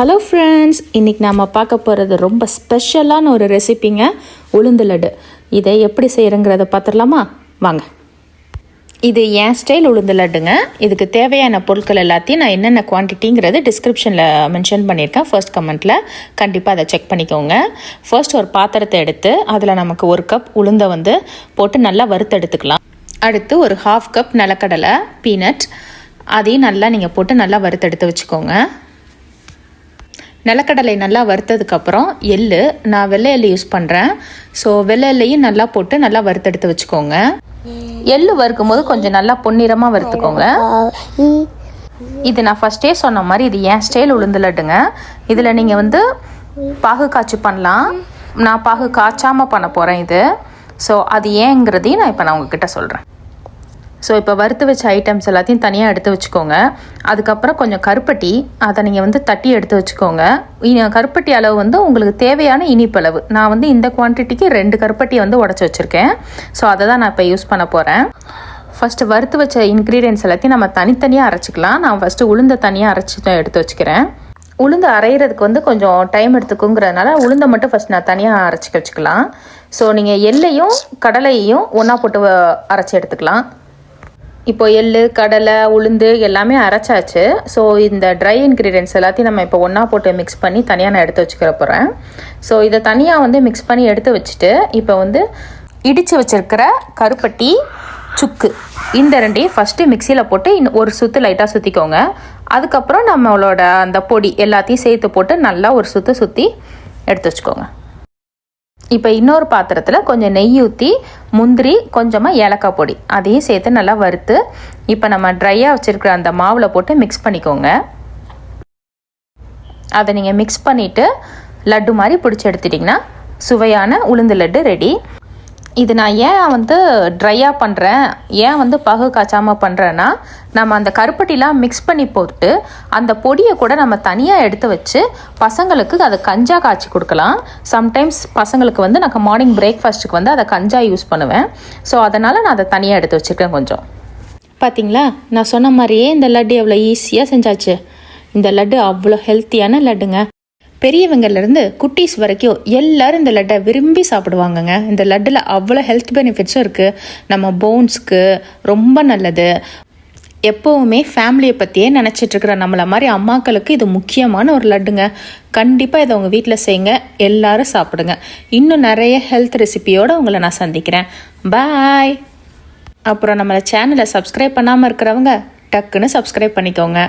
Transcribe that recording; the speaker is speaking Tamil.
ஹலோ ஃப்ரெண்ட்ஸ் இன்றைக்கி நாம் பார்க்க போகிறது ரொம்ப ஸ்பெஷலான ஒரு ரெசிபிங்க உளுந்து லட்டு. இதை எப்படி செய்கிறங்கிறத பார்த்துடலாமா? வாங்க. இது என் ஸ்டைல் உளுந்து லட்டுங்க. இதுக்கு தேவையான பொருட்கள் எல்லாத்தையும் நான் என்னென்ன குவான்டிட்டிங்கிறது டிஸ்கிரிப்ஷனில் மென்ஷன் பண்ணியிருக்கேன். ஃபர்ஸ்ட் கமெண்ட்டில் கண்டிப்பாக அதை செக் பண்ணிக்கோங்க. ஃபர்ஸ்ட் ஒரு பாத்திரத்தை எடுத்து அதில் நமக்கு ஒரு கப் உளுந்தை வந்து போட்டு நல்லா வறுத்தெடுத்துக்கலாம். அடுத்து ஒரு ஹாஃப் கப் நிலக்கடலை பீனட் அதையும் நல்லா நீங்கள் போட்டு நல்லா வறுத்தெடுத்து வச்சுக்கோங்க. நிலக்கடலை நல்லா வறுத்ததுக்கப்புறம் எள்ளு நான் வெள்ளை எள்ளு யூஸ் பண்ணுறேன் ஸோ வெள்ளை எள்ளையும் நல்லா போட்டு நல்லா வறுத்தெடுத்து வச்சுக்கோங்க. எள் வறுக்கும் போது கொஞ்சம் நல்லா பொன்னிறமாக வறுத்துக்கோங்க. இது நான் ஃபஸ்ட்டே சொன்ன மாதிரி இது என் ஸ்டைல் உளுந்துலட்டுங்க. இதில் நீங்கள் வந்து பாகு காய்ச்சி பண்ணலாம். நான் பாகு காய்ச்சாமல் பண்ண போகிறேன் இது. ஸோ அது ஏங்கிறதையும் நான் இப்போ நான் உங்ககிட்ட சொல்கிறேன் ஸோ இப்போ வறுத்து வச்ச ஐட்டம்ஸ் எல்லாத்தையும் தனியாக எடுத்து வச்சுக்கோங்க. அதுக்கப்புறம் கொஞ்சம் கருப்பட்டி அதை நீங்கள் வந்து தட்டி எடுத்து வச்சுக்கோங்க. கருப்பட்டி அளவு வந்து உங்களுக்கு தேவையான இனிப்பளவு. நான் வந்து இந்த குவான்டிட்டிக்கு ரெண்டு கருப்பட்டியை வந்து உடச்சி வச்சுருக்கேன். ஸோ அதை தான் நான் இப்போ யூஸ் பண்ண போகிறேன் ஃபஸ்ட்டு வறுத்து வச்ச இன்க்ரீடியன்ஸ் எல்லாத்தையும் நம்ம தனித்தனியாக அரைச்சிக்கலாம். நான் ஃபஸ்ட்டு உளுந்த தனியாக அரைச்சி தான் எடுத்து வச்சுக்கிறேன். உளுந்து அரைகிறதுக்கு வந்து கொஞ்சம் டைம் எடுத்துக்குங்கிறதுனால உளுந்தை மட்டும் ஃபஸ்ட் நான் தனியாக அரைச்சி வச்சுக்கலாம். ஸோ நீங்கள் எள்ளையும் கடலையையும் ஒன்றா போட்டு வ- அரைச்சி எடுத்துக்கலாம். இப்போ எள்ளு கடலை உளுந்து எல்லாமே அரைச்சாச்சு. ஸோ இந்த ட்ரை இன்க்ரீடியன்ஸ் எல்லாத்தையும் நம்ம இப்போ ஒன்றா போட்டு மிக்ஸ் பண்ணி தனியாக நான் எடுத்து வச்சுக்கிற போகிறேன் ஸோ இதை தனியாக வந்து மிக்ஸ் பண்ணி எடுத்து வச்சுட்டு இப்போ வந்து இடித்து வச்சுருக்கிற கருப்பட்டி சுக்கு இந்த ரெண்டையும் ஃபஸ்ட்டு மிக்சியில் போட்டு இன்னும் ஒரு சுற்று லைட்டாக சுற்றிக்கோங்க அதுக்கப்புறம் நம்மளோட அந்த பொடி எல்லாத்தையும் சேர்த்து போட்டு நல்லா ஒரு சுற்று சுற்றி எடுத்து வச்சுக்கோங்க. இப்போ இன்னொரு பாத்திரத்தில் கொஞ்சம் நெய் ஊற்றி முந்திரி கொஞ்சமாக ஏலக்காய் பொடி. அதையும் சேர்த்து நல்லா வறுத்து இப்போ நம்ம ட்ரையாக வச்சுருக்கிற அந்த மாவில் போட்டு மிக்ஸ் பண்ணிக்கோங்க. அதை நீங்கள் மிக்ஸ் பண்ணிவிட்டு லட்டு மாதிரி பிடிச்சி எடுத்துட்டிங்கன்னா சுவையான உளுந்து லட்டு ரெடி இது நான் ஏன் வந்து ட்ரையாக பண்ணுறேன் ஏன் வந்து பகு காய்ச்சாமல் பண்ணுறேன்னா நம்ம அந்த கருப்பட்டிலாம் மிக்ஸ் பண்ணி போட்டு அந்த பொடியை கூட நம்ம தனியாக எடுத்து வச்சு பசங்களுக்கு அதை கஞ்சா காய்ச்சி கொடுக்கலாம். சம்டைம்ஸ் பசங்களுக்கு வந்து நான் மார்னிங் பிரேக்ஃபாஸ்ட்டுக்கு வந்து அதை கஞ்சா யூஸ் பண்ணுவேன். ஸோ அதனால் நான் அதை தனியாக எடுத்து வச்சுருக்கேன் கொஞ்சம். பார்த்தீங்களா நான் சொன்ன மாதிரியே இந்த லட்டு எவ்வளோ ஈஸியாக செஞ்சாச்சு. இந்த லட்டு அவ்வளோ ஹெல்த்தியான லட்டுங்க. பெரியவங்கலேருந்து குட்டீஸ் வரைக்கும் எல்லாரும் இந்த லட்டை விரும்பி சாப்பிடுவாங்கங்க. இந்த லட்டில் அவ்வளோ ஹெல்த் பெனிஃபிட்ஸும் இருக்குது நம்ம போன்ஸ்க்கு ரொம்ப நல்லது. எப்போவுமே ஃபேமிலியை பற்றியே நினச்சிட்ருக்குற நம்மளை மாதிரி அம்மாக்களுக்கு இது முக்கியமான ஒரு லட்டுங்க. கண்டிப்பாக இதை உங்கள் வீட்டில் செய்யுங்க. எல்லாரும் சாப்பிடுங்க. இன்னும் நிறைய ஹெல்த் ரெசிபியோடு உங்களை நான் சந்திக்கிறேன். பாய் அப்புறம் நம்மளை சேனலை சப்ஸ்கிரைப் பண்ணாமல் இருக்கிறவங்க டக்குன்னு சப்ஸ்கிரைப் பண்ணிக்கோங்க.